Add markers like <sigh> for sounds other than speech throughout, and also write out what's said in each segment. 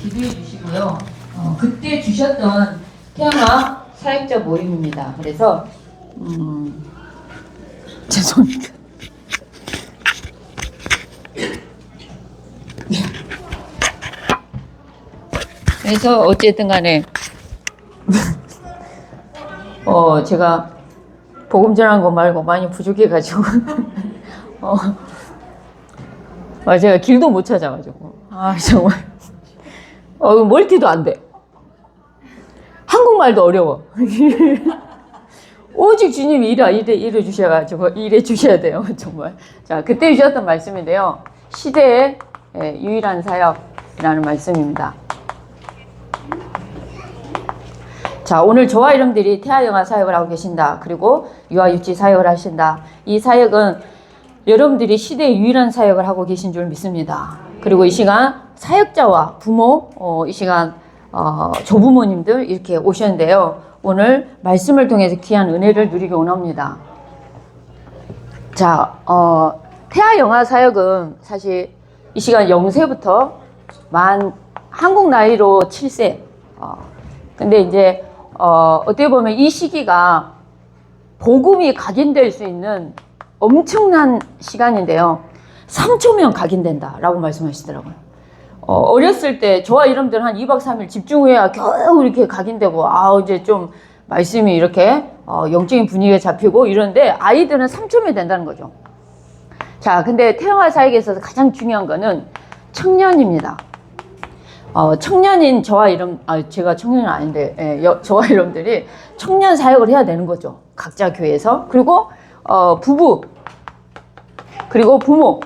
기도해 주시고요. 어, 그때 주셨던 태양아 사역자 모임입니다. 그래서 음, 죄송합니다. 그래서 어쨌든 간에 어 제가 복음 전한 거 말고 많이 부족해 가지고 <laughs> 어, 아, 제가 길도 못 찾아가지고 아 정말 어 멀티도 안 돼. 한국말도 어려워. <laughs> 오직 주님이 일해 일해 일해 주셔가지고 일해 주셔야 돼요 <laughs> 정말. 자 그때 주셨던 말씀인데요. 시대의 예, 유일한 사역이라는 말씀입니다. 자, 오늘 저와 이름들이 태아영아 사역을 하고 계신다. 그리고 유아유치 사역을 하신다. 이 사역은 여러분들이 시대의 유일한 사역을 하고 계신 줄 믿습니다. 그리고 이 시간 사역자와 부모, 어, 이 시간 어, 조부모님들 이렇게 오셨는데요. 오늘 말씀을 통해서 귀한 은혜를 누리기 원합니다. 자, 어, 태아 영화 사역은 사실 이 시간 0세부터 만 한국 나이로 7세. 어, 근데 이제 어, 어떻게 보면 이 시기가 복음이 각인될 수 있는 엄청난 시간인데요. 3초면 각인된다라고 말씀하시더라고요. 어, 어렸을 때 저와 이름들 한 2박 3일 집중해야 겨우 이렇게 각인되고 아 이제 좀 말씀이 이렇게 어, 영적인 분위기에 잡히고 이러는데 아이들은 3초면 된다는 거죠. 자, 근데 태영아 사역에 있어서 가장 중요한 거는 청년입니다. 어, 청년인 저와 이름, 아, 제가 청년은 아닌데, 예, 여, 저와 이름들이 청년 사역을 해야 되는 거죠. 각자 교회에서. 그리고, 어, 부부, 그리고 부모,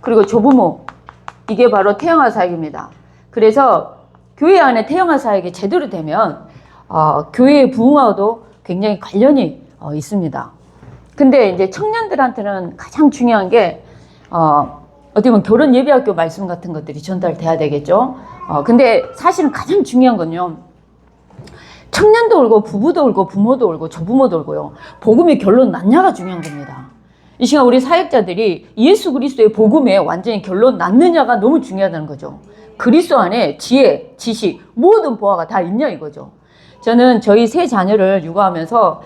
그리고 조부모. 이게 바로 태영아 사역입니다. 그래서 교회 안에 태영아 사역이 제대로 되면, 어, 교회의 부흥하고도 굉장히 관련이 어, 있습니다. 근데 이제 청년들한테는 가장 중요한 게, 어, 어떻게 보면 결혼 예비학교 말씀 같은 것들이 전달돼야 되겠죠. 어, 근데 사실은 가장 중요한 건요. 청년도 울고 부부도 울고 부모도 울고 조부모도 울고요. 복음의 결론 났냐가 중요한 겁니다. 이 시간 우리 사역자들이 예수 그리스도의 복음에 완전히 결론 났느냐가 너무 중요하다는 거죠. 그리스도 안에 지혜, 지식, 모든 보화가 다 있냐 이거죠. 저는 저희 세 자녀를 육아하면서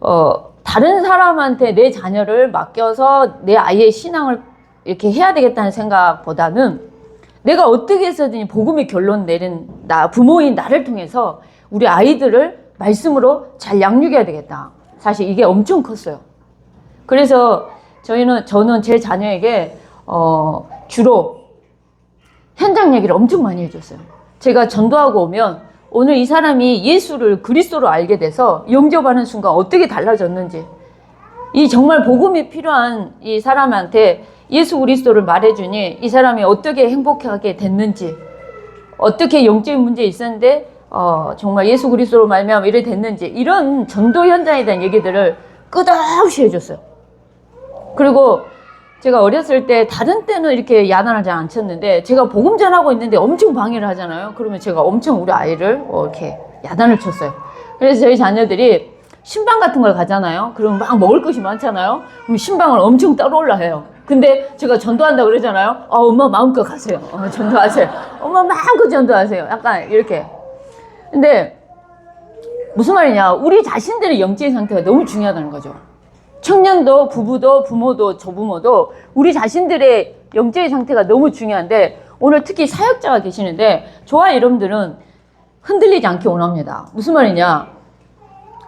어, 다른 사람한테 내 자녀를 맡겨서 내 아이의 신앙을 이렇게 해야 되겠다는 생각보다는 내가 어떻게 해서든 복음의 결론 내린 나 부모인 나를 통해서 우리 아이들을 말씀으로 잘 양육해야 되겠다. 사실 이게 엄청 컸어요. 그래서 저희는 저는 제 자녀에게 어, 주로 현장 얘기를 엄청 많이 해줬어요. 제가 전도하고 오면 오늘 이 사람이 예수를 그리스도로 알게 돼서 영접하는 순간 어떻게 달라졌는지 이 정말 복음이 필요한 이 사람한테 예수 그리스도를 말해주니 이 사람이 어떻게 행복하게 됐는지 어떻게 영적인 문제 있었는데 어, 정말 예수 그리스도로 말미암아 이래 됐는지 이런 전도 현장에 대한 얘기들을 끝없이 해줬어요. 그리고 제가 어렸을 때 다른 때는 이렇게 야단을 잘 안 쳤는데 제가 복음 전하고 있는데 엄청 방해를 하잖아요. 그러면 제가 엄청 우리 아이를 어, 이렇게 야단을 쳤어요. 그래서 저희 자녀들이 신방 같은 걸 가잖아요. 그럼 막 먹을 것이 많잖아요. 그럼 신방을 엄청 따라올라 해요. 근데 제가 전도한다고 그러잖아요. 아, 엄마 마음껏 가세요. 어, 전도하세요. 엄마 마음껏 전도하세요. 약간 이렇게. 근데 무슨 말이냐. 우리 자신들의 영적인 상태가 너무 중요하다는 거죠. 청년도, 부부도, 부모도, 조부모도 우리 자신들의 영적인 상태가 너무 중요한데 오늘 특히 사역자가 계시는데 저와 여러분들은 흔들리지 않기 원합니다. 무슨 말이냐.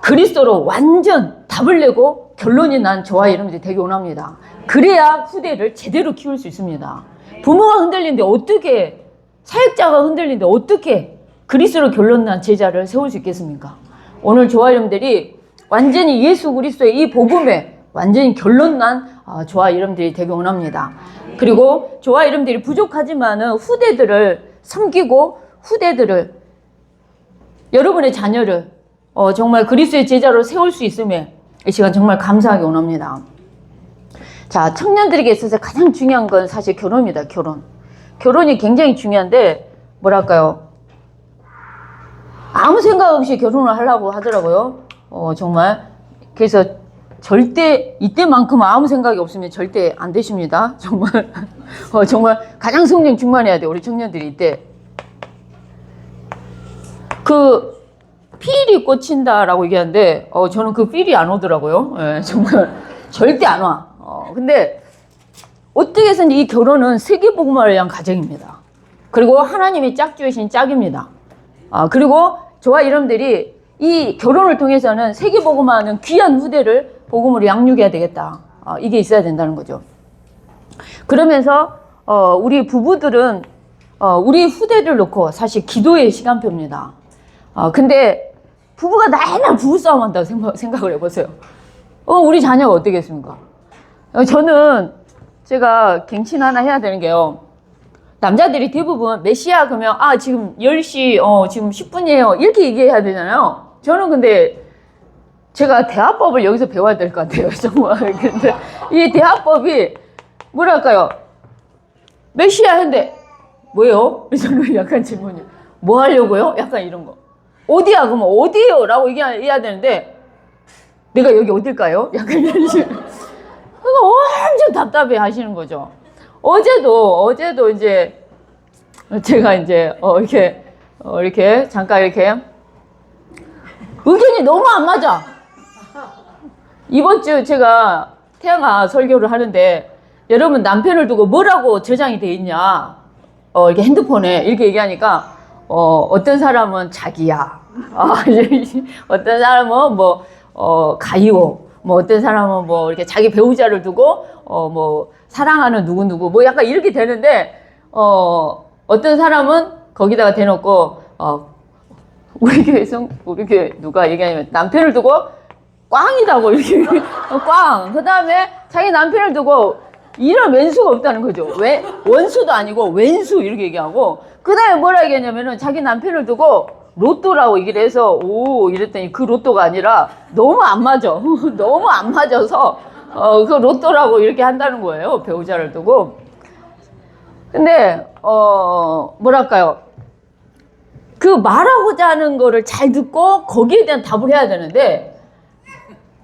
그리스도로 완전 답을 내고 결론이 난 저와 여러분들이 되기 원합니다. 그래야 후대를 제대로 키울 수 있습니다. 부모가 흔들리는데 어떻게 사역자가 흔들리는데 어떻게 그리스도로 결론 난 제자를 세울 수 있겠습니까? 오늘 저와 여러분들이 완전히 예수 그리스도의 이 복음에 완전히 결론 난 아, 저와 여러분들이 되기 원합니다. 그리고 저와 여러분들이 부족하지만은 후대들을 섬기고 후대들을 여러분의 자녀를 어, 정말 그리스도의 제자로 세울 수 있음에 이 시간 정말 감사하기 원합니다. 자, 청년들에게 있어서 가장 중요한 건 사실 결혼입니다. 결혼. 결혼이 굉장히 중요한데 뭐랄까요? 아무 생각 없이 결혼을 하려고 하더라고요. 어, 정말. 그래서 절대 이때만큼 아무 생각이 없으면 절대 안 되십니다. <laughs> 정말. 어, 정말 가장 성령 충만해야 돼요. 우리 청년들이 이때. 그 필이 꽂힌다라고 얘기하는데 어 저는 그 필이 안 오더라고요. 예, 정말 절대 안 와. 어 근데 어떻게 해서든 이 결혼은 세계 복음화를 위한 가정입니다. 그리고 하나님이 짝주신 짝입니다. 아 그리고 저와 여러분들이 이 결혼을 통해서는 세계 복음화하는 귀한 후대를 복음으로 양육해야 되겠다. 아, 이게 있어야 된다는 거죠. 그러면서 어, 우리 부부들은 어, 우리 후대를 놓고 사실 기도의 시간표입니다. 어, 근데 부부가 맨날 부부싸움 한다고 생각, 생각을 해보세요. 어, 우리 자녀가 어떻겠습니까? 어, 저는 제가 갱신 하나 해야 되는 게요. 남자들이 대부분 메시아 그러면 아 지금 10시 어 지금 10분이에요 이렇게 얘기해야 되잖아요 저는 근데 제가 대화법을 여기서 배워야 될 것 같아요 <laughs> 정말 근데 이 대화법이 뭐랄까요 메시아 했는데 뭐예요? 저는 약간 질문이 뭐 하려고요? 약간 이런 거 어디야 그러면 어디예요? 라고 얘기해야 되는데 내가 여기 어딜까요? <laughs> 약간 이런 식으로 그러니까 엄청 답답해 하시는 거죠 어제도 어제도 이제 제가 이제 어 이렇게 어 이렇게 잠깐 이렇게 의견이 너무 안 맞아. 이번 주 제가 태양아 설교를 하는데 여러분 남편을 두고 뭐라고 저장이 돼 있냐? 어 이렇게 핸드폰에 이렇게 얘기하니까 어 어떤 사람은 자기야. 아, <laughs> 어떤 사람은 뭐 어, 가요. 뭐 어떤 사람은 뭐 이렇게 자기 배우자를 두고 어 뭐 사랑하는 누구 누구 뭐 약간 이렇게 되는데 어 어떤 사람은 거기다가 대놓고 어 우리 교회 성 우리 교회 누가 얘기하냐면 남편을 두고 꽝이라고 이렇게 어, <laughs> 꽝. 그다음에 자기 남편을 두고 이런 왼수가 없다는 거죠. 왜 원수도 아니고 왼수 이렇게 얘기하고 그다음에 뭐라 얘기했냐면은 자기 남편을 두고 로또라고 얘기를 해서 오 이랬더니 그 로또가 아니라 너무 안 맞아. <laughs> 너무 안 맞아서 어 그 로또라고 이렇게 한다는 거예요. 배우자를 두고. 근데 어 뭐랄까요? 그 말하고자 하는 거를 잘 듣고 거기에 대한 답을 해야 되는데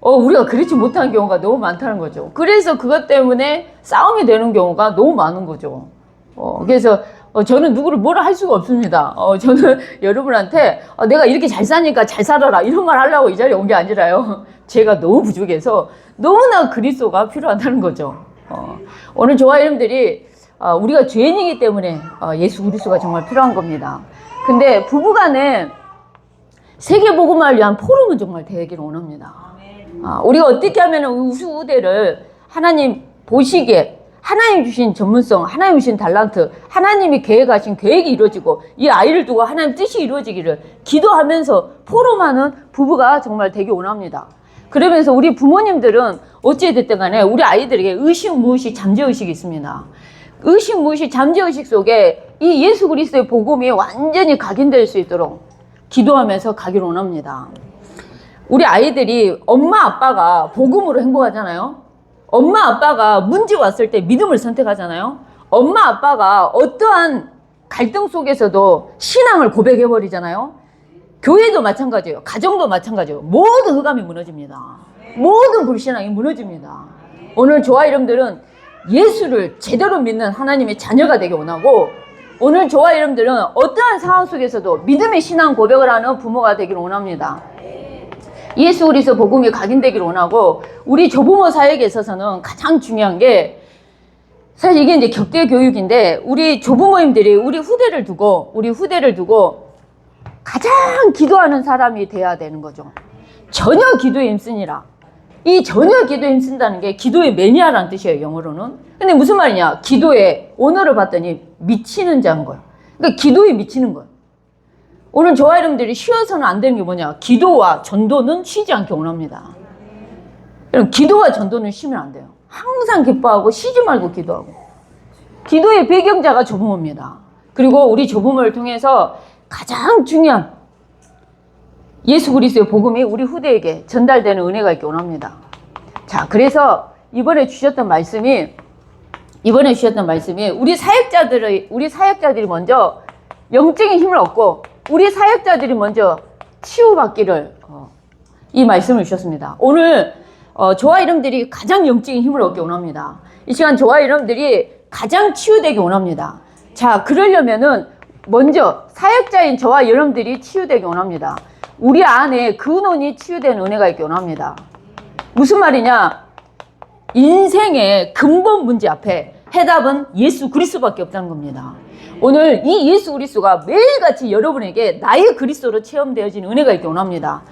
어 우리가 그렇지 못한 경우가 너무 많다는 거죠. 그래서 그것 때문에 싸움이 되는 경우가 너무 많은 거죠. 어 그래서 어, 저는 누구를 뭐라 할 수가 없습니다. 어, 저는 <laughs> 여러분한테 어, 내가 이렇게 잘 사니까 잘 살아라 이런 말 하려고 이 자리에 온 게 아니라요. <laughs> 제가 너무 부족해서 너무나 그리스도가 필요하다는 거죠. 어, 오늘 저와 여러분들이 어, 우리가 죄인이기 때문에 어, 예수 그리스도가 정말 필요한 겁니다. 근데 부부간에 세계 복음화를 위한 포럼은 정말 되기를 원합니다. 아, 우리가 어떻게 하면 우수 우대를 하나님 보시기에 하나님 주신 전문성, 하나님 주신 달란트, 하나님이 계획하신 계획이 이루어지고 이 아이를 두고 하나님 뜻이 이루어지기를 기도하면서 포럼하는 부부가 정말 되기 원합니다. 그러면서 우리 부모님들은 어찌됐든 간에 우리 아이들에게 의식 무의식 잠재의식이 있습니다. 의식 무의식 잠재의식 속에 이 예수 그리스도의 복음이 완전히 각인될 수 있도록 기도하면서 가기를 원합니다. 우리 아이들이 엄마 아빠가 복음으로 행복하잖아요. 엄마 아빠가 문제 왔을 때 믿음을 선택하잖아요. 엄마 아빠가 어떠한 갈등 속에서도 신앙을 고백해 버리잖아요. 교회도 마찬가지예요. 가정도 마찬가지예요. 모든 흑암이 무너집니다. 모든 불신앙이 무너집니다. 오늘 저와 여러분들은 예수를 제대로 믿는 하나님의 자녀가 되기 원하고 오늘 저와 여러분들은 어떠한 상황 속에서도 믿음의 신앙 고백을 하는 부모가 되기를 원합니다. 예수 그리스도 복음이 각인되기를 원하고 우리 조부모 사역에 있어서는 가장 중요한 게 사실 이게 이제 격대 교육인데 우리 조부모님들이 우리 후대를 두고 우리 후대를 두고 가장 기도하는 사람이 돼야 되는 거죠. 전혀 기도에 힘쓰니라. 이 전혀 기도에 힘쓴다는 게 기도의 매니아라는 뜻이에요, 영어로는. 근데 무슨 말이냐? 기도에 언어를 봤더니 미치는 자인 거예요. 그러니까 기도에 미치는 거예요. 오늘 저와 여러분들이 쉬어서는 안 되는 게 뭐냐? 기도와 전도는 쉬지 않게 원합니다. 여러분, 기도와 전도는 쉬면 안 돼요. 항상 기뻐하고 쉬지 말고 기도하고. 기도의 배경자가 조부모입니다. 그리고 우리 조부모를 통해서 가장 중요한 예수 그리스도의 복음이 우리 후대에게 전달되는 은혜가 있기 원합니다. 자, 그래서 이번에 주셨던 말씀이 이번에 주셨던 말씀이 우리 사역자들의 우리 사역자들이 먼저 영적인 힘을 얻고 우리 사역자들이 먼저 치유받기를 어, 이 말씀을 주셨습니다. 오늘 어, 저와 여러분들이 가장 영적인 힘을 얻기 원합니다. 이 시간 저와 여러분들이 가장 치유되기 원합니다. 자, 그러려면은 먼저 사역자인 저와 여러분들이 치유되기 원합니다. 우리 안에 근원이 치유된 은혜가 있기 원합니다. 무슨 말이냐? 인생의 근본 문제 앞에 해답은 예수 그리스도밖에 없다는 겁니다. 오늘 이 예수 그리스도가 매일같이 여러분에게 나의 그리스도로 체험되어진 은혜가 있기 원합니다.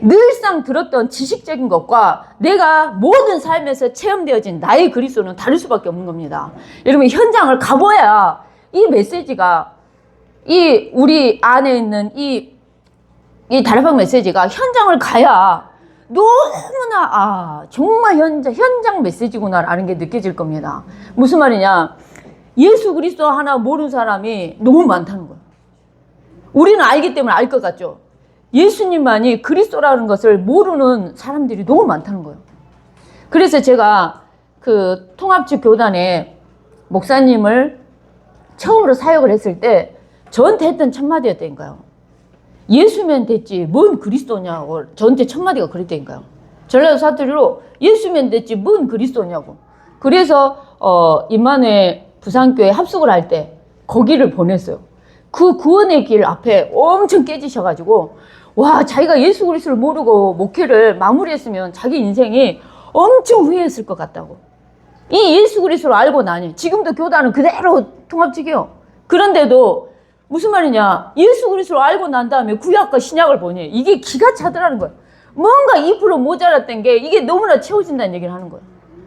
늘상 들었던 지식적인 것과 내가 모든 삶에서 체험되어진 나의 그리스도는 다를 수밖에 없는 겁니다. 여러분 현장을 가봐야 이 메시지가 이 우리 안에 있는 이, 이 다락방 메시지가 현장을 가야 너무나 아 정말 현장 현장 메시지구나라는 게 느껴질 겁니다. 무슨 말이냐? 예수 그리스도 하나 모르는 사람이 너무 많다는 거예요. 우리는 알기 때문에 알 것 같죠. 예수님만이 그리스도라는 것을 모르는 사람들이 너무 많다는 거예요. 그래서 제가 그 통합측 교단에 목사님을 처음으로 사역을 했을 때 저한테 했던 첫 마디였다니까요. 예수면 됐지 뭔 그리스도냐고 저한테 첫 마디가 그랬다니까요. 전라도 사투리로 예수면 됐지 뭔 그리스도냐고. 그래서 어 임만회 부산교회 합숙을 할 때 거기를 보냈어요. 그 구원의 길 앞에 엄청 깨지셔가지고 와 자기가 예수 그리스도를 모르고 목회를 마무리했으면 자기 인생이 엄청 후회했을 것 같다고. 이 예수 그리스도를 알고 나니 지금도 교단은 그대로 통합직이요. 그런데도 무슨 말이냐? 예수 그리스도를 알고 난 다음에 구약과 신약을 보니 이게 기가 차더라는 거예요. 뭔가 2% 모자랐던 게 이게 너무나 채워진다는 얘기를 하는 거예요.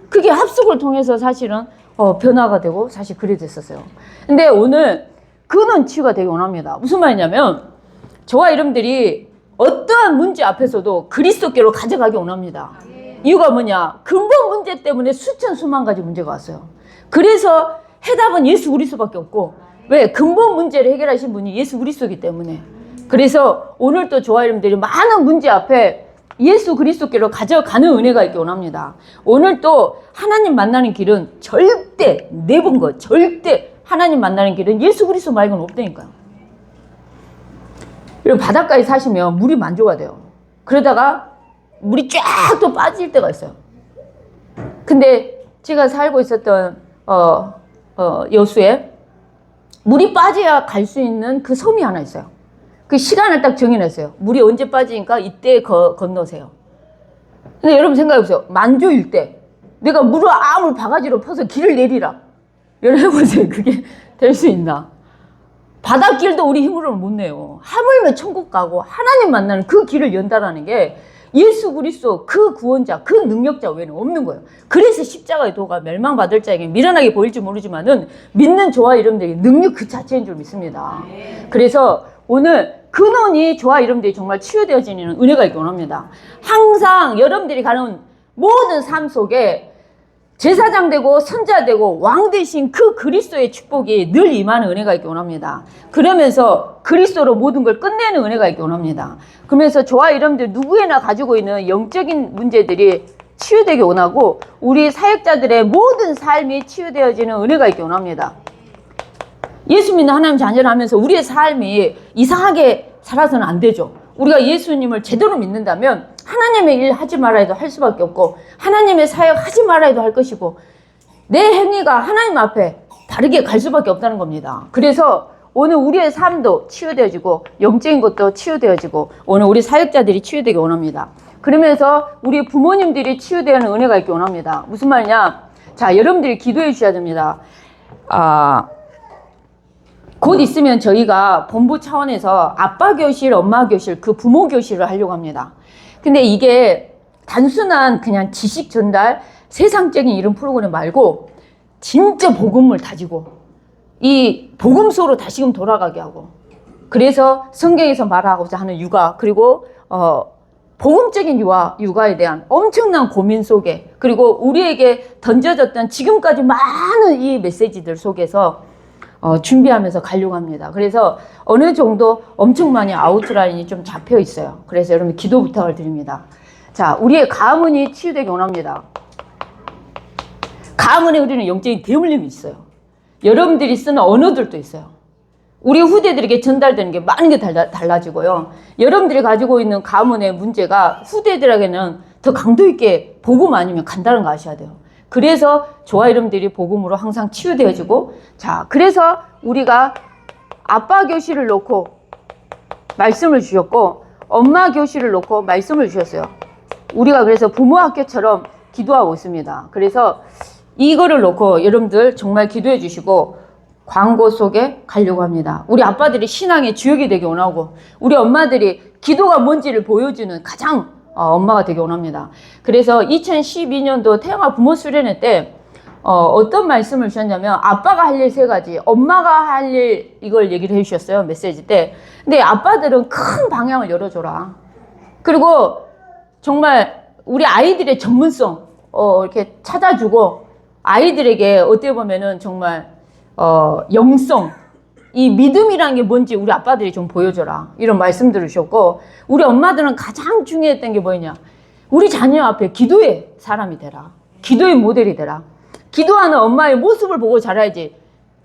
그게 합숙을 통해서 사실은 어, 변화가 되고 사실 그래 됐었어요. 근데 오늘 그는 치유가 되기 원합니다. 무슨 말이냐면 저와 여러분들이 어떠한 문제 앞에서도 그리스도께로 가져가기 원합니다. 이유가 뭐냐? 근본 문제 때문에 수천 수만 가지 문제가 왔어요. 그래서 해답은 예수 그리스도밖에 없고 왜 근본 문제를 해결하신 분이 예수 그리스도이기 때문에 그래서 오늘 또 저와 여러분들이 많은 문제 앞에 예수 그리스도께로 가져가는 은혜가 있기 원합니다. 오늘 또 하나님 만나는 길은 절대 네번 거 절대 하나님 만나는 길은 예수 그리스도 말고는 없다니까요. 그리고 바닷가에 사시면 물이 만조가 돼요. 그러다가 물이 쫙 또 빠질 때가 있어요. 근데 제가 살고 있었던 어, 어, 여수에 물이 빠져야 갈 수 있는 그 섬이 하나 있어요. 그 시간을 딱 정해놨어요. 물이 언제 빠지니까 이때 거, 건너세요. 근데 여러분 생각해보세요. 만조일 때 내가 물을 아무리 바가지로 퍼서 길을 내리라. 여러분 해보세요. 그게 <laughs> 될 수 있나? 바닷길도 우리 힘으로는 못 내요. 하물며 천국 가고 하나님 만나는 그 길을 연다라는 게 예수 그리스도 그 구원자, 그 능력자 외에는 없는 거예요. 그래서 십자가의 도가 멸망받을 자에게 미련하게 보일지 모르지만은 믿는 저와 여러분들이 능력 그 자체인 줄 믿습니다. 그래서 오늘 근원이 저와 여러분들이 정말 치유되어지는 은혜가 있기 원합니다. 항상 여러분들이 가는 모든 삶 속에 제사장 되고 선자 되고 왕 되신 그 그리스도의 축복이 늘 임하는 은혜가 있기 원합니다. 그러면서 그리스도로 모든 걸 끝내는 은혜가 있기 원합니다. 그러면서 저와 여러분들 누구에나 가지고 있는 영적인 문제들이 치유되기 원하고 우리 사역자들의 모든 삶이 치유되어지는 은혜가 있기 원합니다. 예수 믿는 하나님 자녀를 하면서 우리의 삶이 이상하게 살아서는 안 되죠. 우리가 예수님을 제대로 믿는다면 하나님의 일 하지 말아 해도 할 수밖에 없고 하나님의 사역 하지 말아 해도 할 것이고 내 행위가 하나님 앞에 다르게 갈 수밖에 없다는 겁니다. 그래서 오늘 우리의 삶도 치유되어지고 영적인 것도 치유되어지고 오늘 우리 사역자들이 치유되기 원합니다. 그러면서 우리 부모님들이 치유되는 은혜가 있기 원합니다. 무슨 말이냐? 자, 여러분들이 기도해 주셔야 됩니다. 아, 곧 있으면 저희가 본부 차원에서 아빠 교실, 엄마 교실, 그 부모 교실을 하려고 합니다. 근데 이게 단순한 그냥 지식 전달, 세상적인 이런 프로그램 말고 진짜 복음을 다지고 이 복음 속으로 다시금 돌아가게 하고 그래서 성경에서 말하고자 하는 육아 그리고 어 복음적인 육아, 육아에 대한 엄청난 고민 속에 그리고 우리에게 던져졌던 지금까지 많은 이 메시지들 속에서 어, 준비하면서 가려고 합니다. 그래서 어느 정도 엄청 많이 아웃라인이 좀 잡혀 있어요. 그래서 여러분 기도 부탁을 드립니다. 자, 우리의 가문이 치유되기 원합니다. 가문에 우리는 영적인 대물림이 있어요. 여러분들이 쓰는 언어들도 있어요. 우리 후대들에게 전달되는 게 많은 게 달라, 달라지고요. 여러분들이 가지고 있는 가문의 문제가 후대들에게는 더 강도 있게 복음 아니면 간다는 거 아셔야 돼요. 그래서 저와 여러분들이 복음으로 항상 치유되어지고 자 그래서 우리가 아빠 교실을 놓고 말씀을 주셨고 엄마 교실을 놓고 말씀을 주셨어요. 우리가 그래서 부모 학교처럼 기도하고 있습니다. 그래서 이거를 놓고 여러분들 정말 기도해 주시고 광고 속에 가려고 합니다. 우리 아빠들이 신앙의 주역이 되기 원하고 우리 엄마들이 기도가 뭔지를 보여주는 가장 어, 엄마가 되기 원합니다. 그래서 2012년도 태영아 부모 수련회 때 어, 떤 말씀을 주셨냐면 아빠가 할 일 세 가지, 엄마가 할 일 이걸 얘기를 해주셨어요 메시지 때. 근데 아빠들은 큰 방향을 열어줘라. 그리고 정말 우리 아이들의 전문성 어, 이렇게 찾아주고 아이들에게 어떻게 보면은 정말 어, 영성 이 믿음이라는 게 뭔지 우리 아빠들이 좀 보여줘라. 이런 말씀들을 주셨고 우리 엄마들은 가장 중요했던 게 뭐냐? 우리 자녀 앞에 기도의 사람이 되라. 기도의 모델이 되라. 기도하는 엄마의 모습을 보고 자라야지.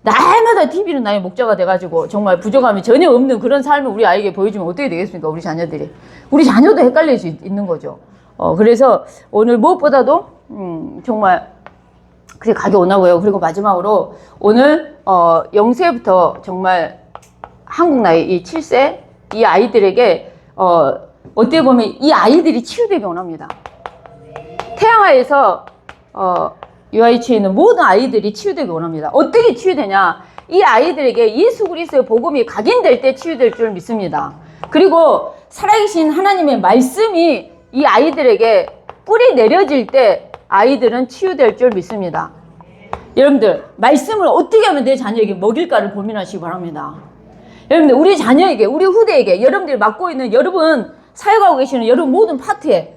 날마다 TV는 나의 목자가 돼가지고 정말 부족함이 전혀 없는 그런 삶을 우리 아이에게 보여주면 어떻게 되겠습니까? 우리 자녀들이. 우리 자녀도 헷갈릴 수 있- 있는 거죠. 어, 그래서 오늘 무엇보다도 음, 정말 그게 가게 오나고요. 그리고 마지막으로 오늘 어 0세부터 정말 한국 나이 이 7세 이 아이들에게 어 어떻게 보면 이 아이들이 치유되기 원합니다. 태양아에서 어 UI치에 있는 모든 아이들이 치유되기 원합니다. 어떻게 치유되냐? 이 아이들에게 예수 그리스도의 복음이 각인될 때 치유될 줄 믿습니다. 그리고 살아계신 하나님의 말씀이 이 아이들에게 뿌리 내려질 때 아이들은 치유될 줄 믿습니다. 여러분들 말씀을 어떻게 하면 내 자녀에게 먹일까를 고민하시기 바랍니다. 여러분들 우리 자녀에게 우리 후대에게 여러분들이 맡고 있는 여러분 사역하고 계시는 여러분 모든 파트에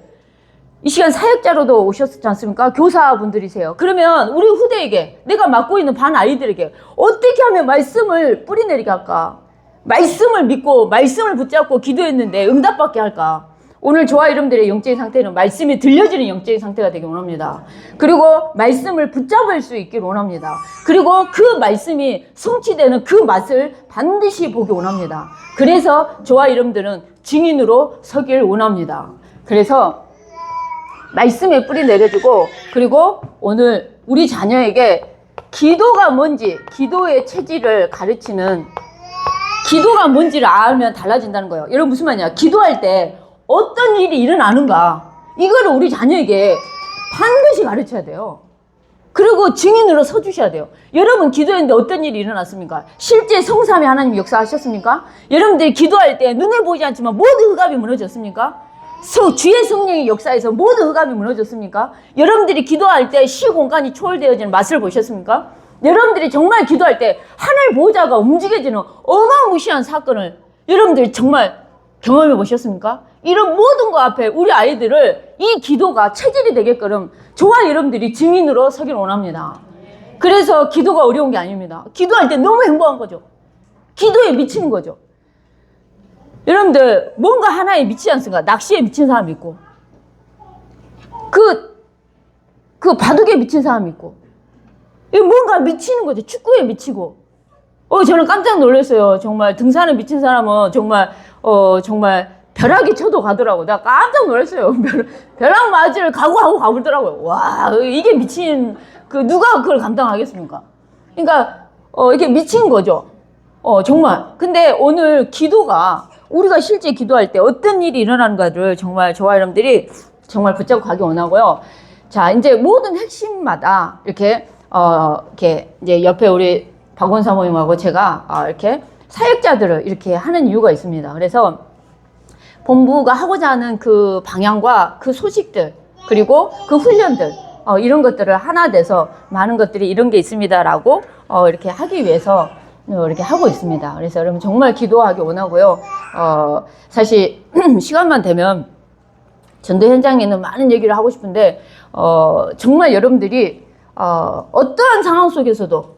이 시간 사역자로도 오셨지 않습니까? 교사분들이세요. 그러면 우리 후대에게 내가 맡고 있는 반 아이들에게 어떻게 하면 말씀을 뿌리내리게 할까? 말씀을 믿고 말씀을 붙잡고 기도했는데 응답받게 할까? 오늘 저와 여러분들의 영적인 상태는 말씀이 들려지는 영적인 상태가 되기 원합니다. 그리고 말씀을 붙잡을 수 있길 원합니다. 그리고 그 말씀이 성취되는 그 맛을 반드시 보기 원합니다. 그래서 저와 여러분들은 증인으로 서길 원합니다. 그래서 말씀에 뿌리 내려주고 그리고 오늘 우리 자녀에게 기도가 뭔지 기도의 체질을 가르치는 기도가 뭔지를 알면 달라진다는 거예요. 여러분 무슨 말이냐? 기도할 때 어떤 일이 일어나는가 이거를 우리 자녀에게 반드시 가르쳐야 돼요. 그리고 증인으로 서주셔야 돼요. 여러분 기도했는데 어떤 일이 일어났습니까? 실제 성삼위 하나님 역사하셨습니까? 여러분들이 기도할 때 눈에 보이지 않지만 모든 흑암이 무너졌습니까? 서, 주의 성령의 역사에서 모든 흑암이 무너졌습니까? 여러분들이 기도할 때 시공간이 초월되어지는 맛을 보셨습니까? 여러분들이 정말 기도할 때 하늘 보좌가 움직여지는 어마무시한 사건을 여러분들이 정말 경험해 보셨습니까? 이런 모든 것 앞에 우리 아이들을 이 기도가 체질이 되게끔 저와 여러분들이 증인으로 서길 원합니다. 그래서 기도가 어려운 게 아닙니다. 기도할 때 너무 행복한 거죠. 기도에 미치는 거죠. 여러분들 뭔가 하나에 미치지 않습니까? 낚시에 미친 사람이 있고 그, 그 바둑에 미친 사람이 있고 이 뭔가 미치는 거죠. 축구에 미치고 어 저는 깜짝 놀랐어요. 정말 등산에 미친 사람은 정말 어 정말 벼락이 쳐도 가더라고. 내가 깜짝 놀랐어요. <laughs> 벼락, 벼락 맞을 각오하고 가보더라고요. 와 이게 미친 그 누가 그걸 감당하겠습니까? 그러니까 어 이게 미친 거죠. 어, 정말. 근데 오늘 기도가 우리가 실제 기도할 때 어떤 일이 일어나는가를 정말 저와 여러분들이 정말 붙잡고 가기 원하고요. 자, 이제 모든 핵심마다 이렇게, 어, 이렇게 이제 옆에 우리 박원 사모님하고 제가 어, 이렇게 사역자들을 이렇게 하는 이유가 있습니다. 그래서 본부가 하고자 하는 그 방향과 그 소식들 그리고 그 훈련들 어, 이런 것들을 하나 돼서 많은 것들이 이런 게 있습니다라고 어, 이렇게 하기 위해서 어, 이렇게 하고 있습니다. 그래서 여러분 정말 기도하기 원하고요. 어, 사실 <clears throat> 시간만 되면 전도 현장에 있는 많은 얘기를 하고 싶은데 어, 정말 여러분들이 어, 어떠한 상황 속에서도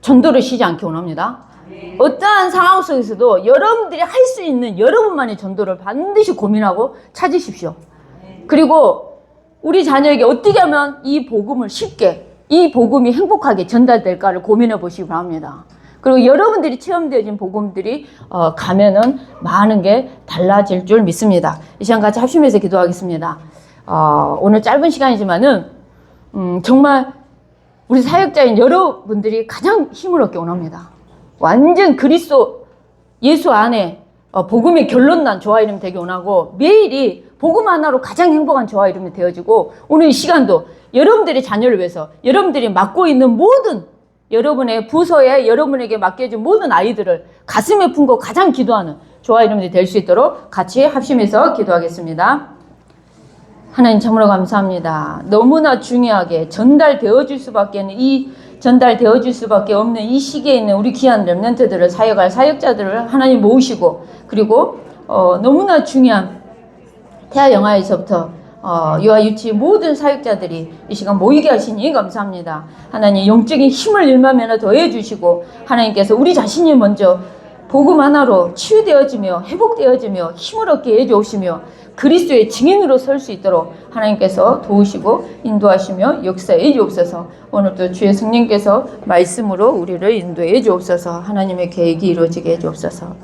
전도를 쉬지 않기 원합니다. 어떠한 상황 속에서도 여러분들이 할 수 있는 여러분만의 전도를 반드시 고민하고 찾으십시오. 그리고 우리 자녀에게 어떻게 하면 이 복음을 쉽게, 이 복음이 행복하게 전달될까를 고민해 보시기 바랍니다. 그리고 여러분들이 체험되어진 복음들이 어, 가면은 많은 게 달라질 줄 믿습니다. 이 시간 같이 합심해서 기도하겠습니다. 어, 오늘 짧은 시간이지만은 음, 정말 우리 사역자인 여러분들이 가장 힘을 얻기 원합니다. 완전 그리스도 예수 안에 어, 복음의 결론난 조화 이름이 되기 원하고 매일이 복음 하나로 가장 행복한 조화 이름이 되어지고 오늘 이 시간도 여러분들의 자녀를 위해서 여러분들이 맡고 있는 모든 여러분의 부서에 여러분에게 맡겨진 모든 아이들을 가슴에 품고 가장 기도하는 조화 이름이 될 수 있도록 같이 합심해서 기도하겠습니다. 하나님 참으로 감사합니다. 너무나 중요하게 전달되어 줄 수밖에 없는 이 전달되어 줄 수밖에 없는 이 시기에 있는 우리 귀한 렘넌트들을 사역할 사역자들을 하나님 모으시고 그리고 어, 너무나 중요한 태아 영화에서부터 어, 유아 유치 모든 사역자들이 이 시간 모이게 하시니 감사합니다. 하나님 영적인 힘을 일만면에 더해 주시고 하나님께서 우리 자신이 먼저 복음 하나로 치유되어지며 회복되어지며 힘을 얻게 해 주시며 그리스도의 증인으로 설 수 있도록 하나님께서 도우시고 인도하시며 역사해 주옵소서. 오늘도 주의 성령께서 말씀으로 우리를 인도해 주옵소서. 하나님의 계획이 이루어지게 해 주옵소서.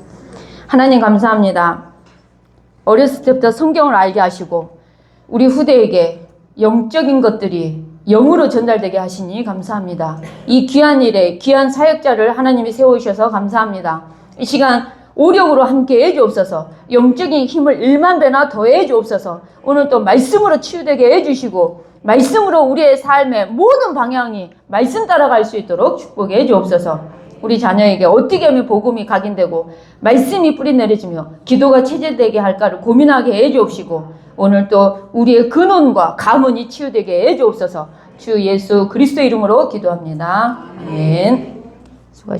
하나님 감사합니다. 어렸을 때부터 성경을 알게 하시고 우리 후대에게 영적인 것들이 영으로 전달되게 하시니 감사합니다. 이 귀한 일에 귀한 사역자를 하나님이 세우셔서 감사합니다. 이 시간 오력으로 함께 해주옵소서. 영적인 힘을 일만 배나 더해 주옵소서. 오늘 또 말씀으로 치유되게 해주시고 말씀으로 우리의 삶의 모든 방향이 말씀 따라갈 수 있도록 축복해 주옵소서. 우리 자녀에게 어떻게 하면 복음이 각인되고 말씀이 뿌리 내려지며 기도가 체질되게 할까를 고민하게 해 주옵시고 오늘 또 우리의 근원과 가문이 치유되게 해 주옵소서. 주 예수 그리스도 이름으로 기도합니다. 아멘.